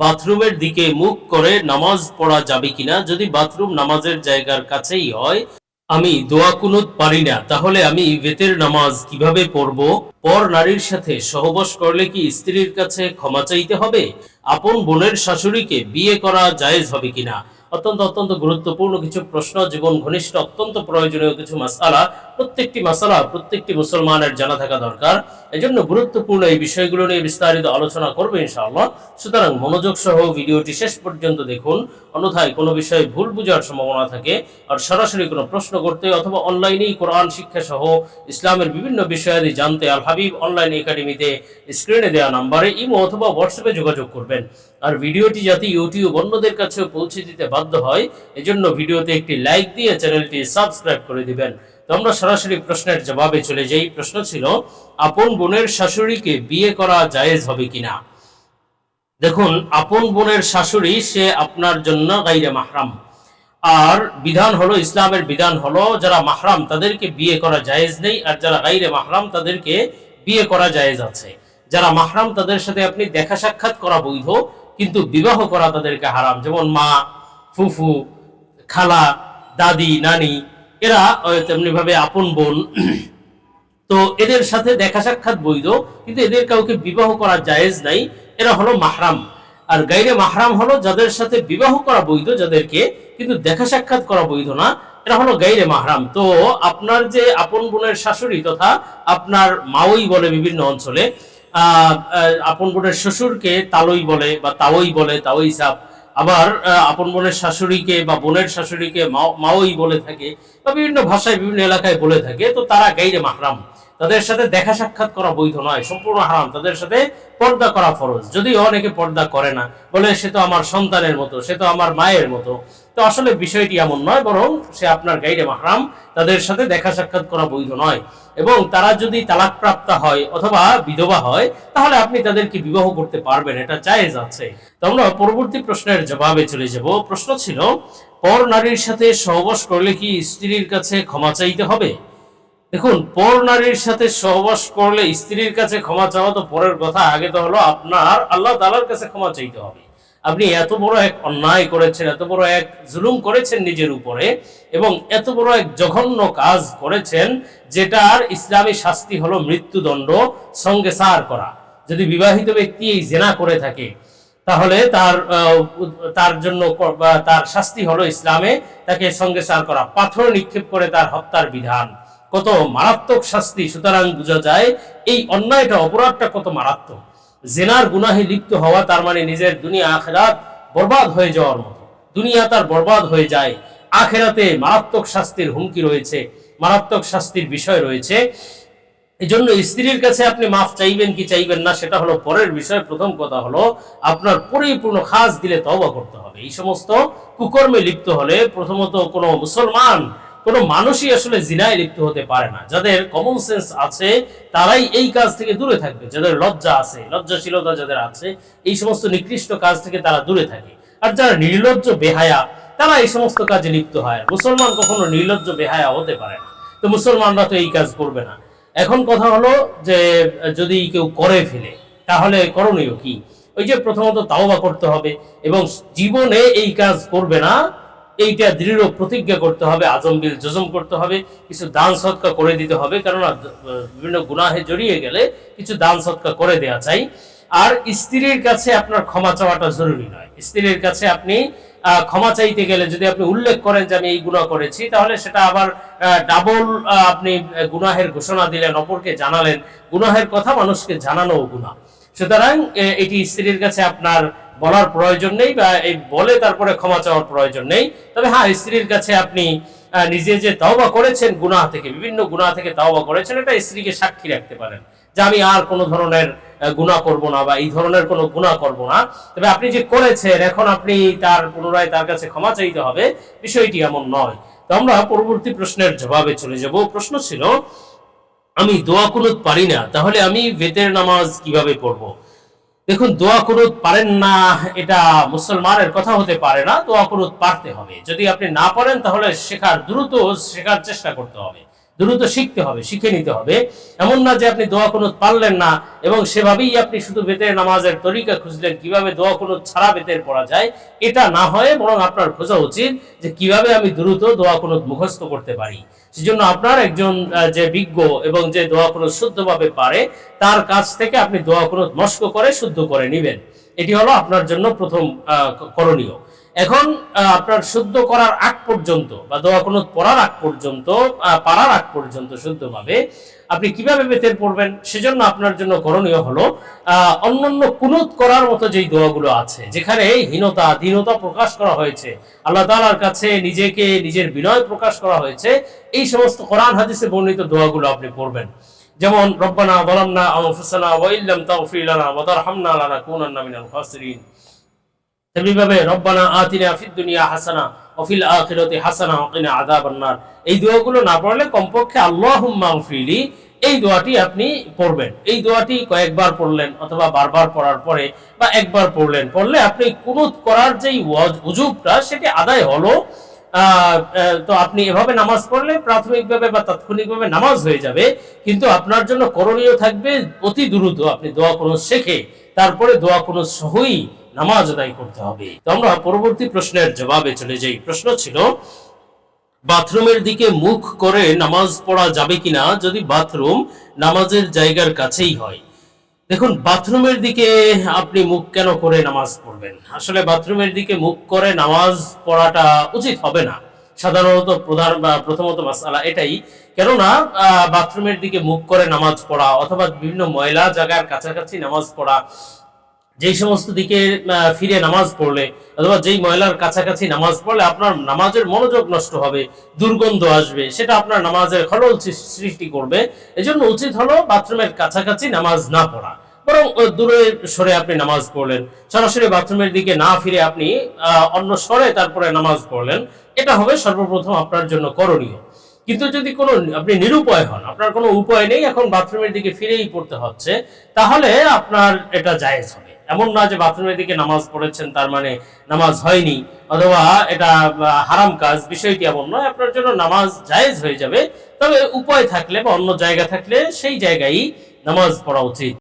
বাথরুমের দিকে মুখ করে নামাজ পড়া যাবে কিনা, যদি বাথরুম নামাজের জায়গার কাছেই হয়, আমি দোয়া কুনুত পারি না, তাহলে আমি বেতের নামাজ কীভাবে পড়ব? পর নারীর সাথে সহবাস করলে কি স্ত্রীর কাছে ক্ষমা চাইতে হবে? আপন বোনের শাশুড়িকে বিয়ে করা জায়েজ হবে কিনা? অত্যন্ত অত্যন্ত গুরুত্বপূর্ণ কিছু প্রশ্ন, জীবন ঘনিষ্ঠ, অত্যন্ত প্রয়োজনীয় কিছু মাসালা প্রত্যেকটি মাসালা, প্রত্যেকটি মুসলমানের জানা থাকা দরকার। এজন্য গুরুত্বপূর্ণ এই বিষয়গুলো নিয়ে বিস্তারিত আলোচনা করবে ইনশাআল্লাহ। সুতরাং মনোযোগ সহ ভিডিওটি শেষ পর্যন্ত দেখুন। অন্যথায় কোনো বিষয়ে ভুল বোঝার সম্ভাবনা থাকে। আর সরাসরি কোনো প্রশ্ন করতে অথবা অনলাইনেই কোরআন শিক্ষা সহ ইসলামের বিভিন্ন বিষয়াদি জানতে আল হাবিব অনলাইন একাডেমিতে স্ক্রিনে দেওয়া নাম্বারে ইমো অথবা হোয়াটসঅ্যাপে যোগাযোগ করবেন। আর ভিডিওটি যাতে ইউটিউব অন্যদের কাছেও পৌঁছে দিতে বাধ্য হয়, এজন্য ভিডিওতে একটি লাইক দিয়ে চ্যানেলটি সাবস্ক্রাইব করে দিবেন। তো আমরা সরাসরি প্রশ্নের জবাবে চলে যাই। প্রশ্ন ছিল, আপন বোনের শাশুড়িকে বিয়ে করা জায়েজ হবে কিনা? দেখুন, আপন বোনের শাশুড়ি, সে আপনার জন্য গাইরে মাহরাম। আর বিধান হলো, ইসলামের বিধান হলো, যারা মাহরাম, তাদেরকে বিয়ে করা জায়েজ নেই, আর যারা গাইরে মাহরাম, তাদেরকে বিয়ে করা জায়েজ আছে। যারা মাহরাম, তাদের সাথে আপনি দেখা সাক্ষাৎ করা বৈধ, কিন্তু বিবাহ করা তাদেরকে হারাম। যেমন মা, ফুফু, খালা, দাদি, নানি এরা তেমনি ভাবে আপন বোন। তো এদের সাথে দেখা সাক্ষাৎ বৈধ কিন্তু এদের কাউকে বিবাহ করা জায়েজ নাই। এরা হলো মাহরাম। আর গাইরে মাহরাম হলো যাদের সাথে বিবাহ করা বৈধ যাদেরকে কিন্তু দেখা সাক্ষাৎ করা বৈধ না এরা হলো গাইরে মাহরাম। তো আপনার যে আপন বোনের শাশুড়ি তথা আপনার মাওই বলে বিভিন্ন অঞ্চলে আহ, আপন বোনের শ্বশুরকে তালই বলে বা তাওই বলে তাওই সাপ আবার আপন বোনের শাশুড়িকে বা বোনের শাশুড়িকে মাও- মাওই বলে থাকে বা বিভিন্ন ভাষায় বিভিন্ন এলাকায় বলে থাকে, তো তারা গাইরে মাহরাম। তাদের সাথে দেখা সাক্ষাৎ করা বৈধ নয়, সম্পূর্ণ হারাম। তাদের সাথে পর্দা করা ফরজ। যদিও অনেকে পর্দা করে না, বলে সে তো আমার সন্তানের মতো, সে তো আমার মায়ের মতো। তো আসলে বিষয়টি এমন নয়, বরং সে আপনার গাইডে মাহরাম তাদের সাথে দেখা সাক্ষাৎ করা বৈধ নয়। এবং তারা যদি তালাকপ্রাপ্ত হয় অথবা বিধবা হয়, তাহলে আপনি তাদেরকে বিবাহ করতে পারবেন, এটা জায়েজ আছে। তো আমরা পরবর্তী প্রশ্নের জবাবে চলে যাব। প্রশ্ন ছিল, পর নারীর সাথে সহবাস করলে কি স্ত্রীর কাছে ক্ষমা চাইতে হবে? দেখুন, পর নারীর সাথে সহবাস করলে স্ত্রীর কাছে ক্ষমা চাওয়া তো পরের কথা, আগে তো হলো আপনার, আল্লাহ তালার কাছে ক্ষমা চাইতে হবে। আপনি এত বড় এক অন্যায় করেছেন, এত বড় এক জুলুম করেছেন নিজের উপরে, এবং এত বড় এক জঘন্য কাজ করেছেন, যেটার ইসলামী শাস্তি হলো মৃত্যুদণ্ড, সঙ্গে সার করা। যদি বিবাহিত ব্যক্তি এই জেনা করে থাকে, তাহলে তার তার জন্য তার শাস্তি হলো ইসলামে তাকে সঙ্গে সার করা। পাথর নিক্ষেপ করে তার হত্যার বিধান। কত মারাত্মক শাস্তি। সুতরাং বোঝা যায়, এই অন্যায়টা, অপরাধটা কত মারাত্মক। জেনার গুনাহে লিপ্ত হওয়া, তার মানে নিজের দুনিয়া আখেরাত বরবাদ হয়ে যাওয়ার মতো। দুনিয়া তার বরবাদ হয়ে যায়। আখেরাতে মারাত্মক শাস্তির হুমকি রয়েছে, মারাত্মক শাস্তির বিষয় রয়েছে। এই জন্য স্ত্রীর কাছে আপনি মাফ চাইবেন কি চাইবেন না, সেটা হলো পরের বিষয়। প্রথম কথা হলো, আপনার পরিপূর্ণ খাস দিলে তওবা করতে হবে। এই সমস্ত কুকর্মে লিপ্ত হলে প্রথমত কোনো মুসলমান কোনো মানুষই আসলে জিনায় লিপ্ত হতে পারে না। যাদের কমন সেন্স আছে, তারাই এই কাজ থেকে দূরে থাকবে। যাদের লজ্জা আছে, লজ্জাশীলতা যাদের আছে, এই সমস্ত নিকৃষ্ট কাজ থেকে তারা দূরে থাকে। আর যারা নির্লজ্জ, বেহায়া, তারা এই সমস্ত কাজে লিপ্ত হয়। মুসলমান কখনো নির্লজ্জ, বেহায়া হতে পারে না। তো মুসলমানরা তো এই কাজ করবে না। এখন কথা হলো যে, যদি কেউ করে ফেলে, তাহলে করণীয় কি? ওই যে প্রথমত তাওবা করতে হবে এবং জীবনে এই কাজ করবে না এইটা দৃঢ় প্রতিজ্ঞা করতে হবে আজম বিল জজম করতে হবে, কিছু দান সৎকা করে দিতে হবে, কেননা বিভিন্ন গুনাহে জড়িয়ে গেলে কিছু দান সৎকা করে দেওয়া চাই। আর স্ত্রীর কাছে আপনার ক্ষমা চাওয়াটা জরুরি নয়। স্ত্রীর কাছে আপনি ক্ষমা চাইতে গেলে যদি আপনি উল্লেখ করেন যে আমি এই গুনাহ করেছি, তাহলে সেটা আবার ডাবল আপনি গুনাহের ঘোষণা দিলেন, অপরকে জানালেন। গুনাহের কথা মানুষকে জানানো গুনাহ। সুতরাং এটি স্ত্রীর কাছে আপনার বলার প্রয়োজন নেই বা এই বলে তারপরে ক্ষমা চাওয়ার প্রয়োজন নেই। তবে হ্যাঁ স্ত্রীর কাছে আপনি নিজে যে তাওবা করেছেন গুনাহ থেকে, বিভিন্ন গুনাহ থেকে তাওবা করেছেন, এটা স্ত্রীকে সাক্ষী রাখতে পারেন যে আমি আর কোনো ধরনের গুনাহ করব না বা এই ধরনের কোনো গুনাহ করব না। তবে আপনি যে করেছেন, এখন আপনি তার পুনরায় তার কাছে ক্ষমা চাইতে হবে, বিষয়টি এমন নয়। তো আমরা পরবর্তী প্রশ্নের জবাবে চলে যাব। প্রশ্ন ছিল, আমি দোয়া কুনুত পারি না, তাহলে আমি বেতের নামাজ কীভাবে পড়ব? দেখুন, দোয়া কুনুত পারেন না, এটা মুসলমানের কথা হতে পারে না, দোয়া কুনুত পারতে হবে। যদি আপনি না পারেন, তাহলে শেখার দ্রুত, শেখার চেষ্টা করতে হবে। দ্রুত শিখতে হবে, শিখে নিতে হবে। এমন না যে আপনি দোয়া কুনুত পারলেন না, এবং সেভাবেই আপনি শুধু বেতের নামাজের তরিকা খুঁজলেন, কীভাবে দোয়া কুনুত ছাড়া বেতের পড়া যায়। এটা না হয়ে, বরং আপনার খোঁজা উচিত যে কীভাবে আমি দ্রুত দোয়া কুনুত মুখস্থ করতে পারি। সেজন্য আপনার একজন যে বিজ্ঞ এবং যে দোয়া কুনুত শুদ্ধভাবে পারে, তার কাছ থেকে আপনি দোয়া কুনুত মস্ক করে শুদ্ধ করে নিবেন। এটি হলো আপনার জন্য প্রথম করণীয়। এখন আপনার শুদ্ধ করার আগ পর্যন্ত বা দোয়া কুনুত পড়ার আগ পর্যন্ত পারার আগ পর্যন্ত শুদ্ধভাবে আপনি কীভাবে বেতের পড়বেন সেজন্য আপনার জন্য করণীয় হলো অন্যান্য কুনুত করার মতো যেই দোয়াগুলো আছে, যেখানে হীনতা, দীনতা প্রকাশ করা হয়েছে, আল্লাহ তাআলার কাছে নিজেকে নিজের বিনয় প্রকাশ করা হয়েছে, এই সমস্ত কোরআন হাদিসে বর্ণিত দোয়াগুলো আপনি পড়বেন। যেমন, রব্বানা যালামনা আনফুসানা ওয়া ইল্লাম তাগফির লানা ওয়া তারহামনা মিনাল খাসিরিন। তেমনিভাবে রব্বানা আতিনা ফিদ দুনিয়া হাসানা ওয়া ফিল আখিরাতি হাসানা ওয়া কিনা আযাবান নার এই দোয়াগুলো না পড়লে কমপক্ষে আল্লাহুম্মা গফিরলি, এই দোয়াটি আপনি পড়বেন। এই দোয়াটি কয়েকবার পড়লেন অথবা বারবার পড়ার পরে বা একবার পড়লেন, পড়লে আপনি কুনুত করার যেই উজুবটা সেটি আদায় হলো। তো আপনি এভাবে নামাজ পড়লে প্রাথমিকভাবে বা তাৎক্ষণিকভাবে নামাজ হয়ে যাবে, কিন্তু আপনার জন্য করণীয় থাকবে অতি দ্রুত আপনি দোয়া কোনো শেখে, তারপরে দোয়া কোনো সহই নামাজ আদায় করতে হবে। তো আমরা পরবর্তী প্রশ্নের জবাবে চলে যাই। প্রশ্ন ছিল, বাথরুমের দিকে মুখ করে নামাজ পড়া যাবে কিনা যদি বাথরুম নামাজের জায়গার কাছেই হয়? দেখুন, বাথরুমের দিকে আপনি মুখ কেন করে নামাজ পড়বেন? আসলে বাথরুমের দিকে মুখ করে নামাজ পড়াটা উচিত হবে না। সাধারণত প্রধান বা প্রথমত মাসালা এটাই। কেননা বাথরুমের দিকে মুখ করে নামাজ পড়া অথবা বিভিন্ন ময়লা জায়গার কাছাকাছি নামাজ পড়া যেই সমস্ত দিকে ফিরে নামাজ পড়লে, অথবা যেই ময়লার কাছাকাছি নামাজ পড়লে আপনার নামাজের মনোযোগ নষ্ট হবে, দুর্গন্ধ আসবে, সেটা আপনার নামাজের খলল সৃষ্টি করবে। এজন্য উচিত হলো বাথরুমের কাছাকাছি নামাজ না পড়া। বরং দূরে সরে আপনি নামাজ পড়লেন, সরাসরি বাথরুমের দিকে না ফিরে আপনি অন্য সরে তারপরে নামাজ পড়লেন, এটা হবে সর্বপ্রথম আপনার জন্য করণীয়। কিন্তু যদি কোনো আপনি নিরুপায় হন, আপনার কোনো উপায় নেই, এখন বাথরুমের দিকে ফিরেই পড়তে হচ্ছে, তাহলে আপনার এটা জায়েজ হবে। এমন না যে বাথরুমের দিকে নামাজ পড়েছেন, তার মানে নামাজ হয়নি, অথবা এটা হারাম কাজ, বিষয়টি এমন নয়। আপনার জন্য নামাজ জায়েজ হয়ে যাবে। তবে উপায় থাকলে বা অন্য জায়গা থাকলে সেই জায়গায় নামাজ পড়া উচিত।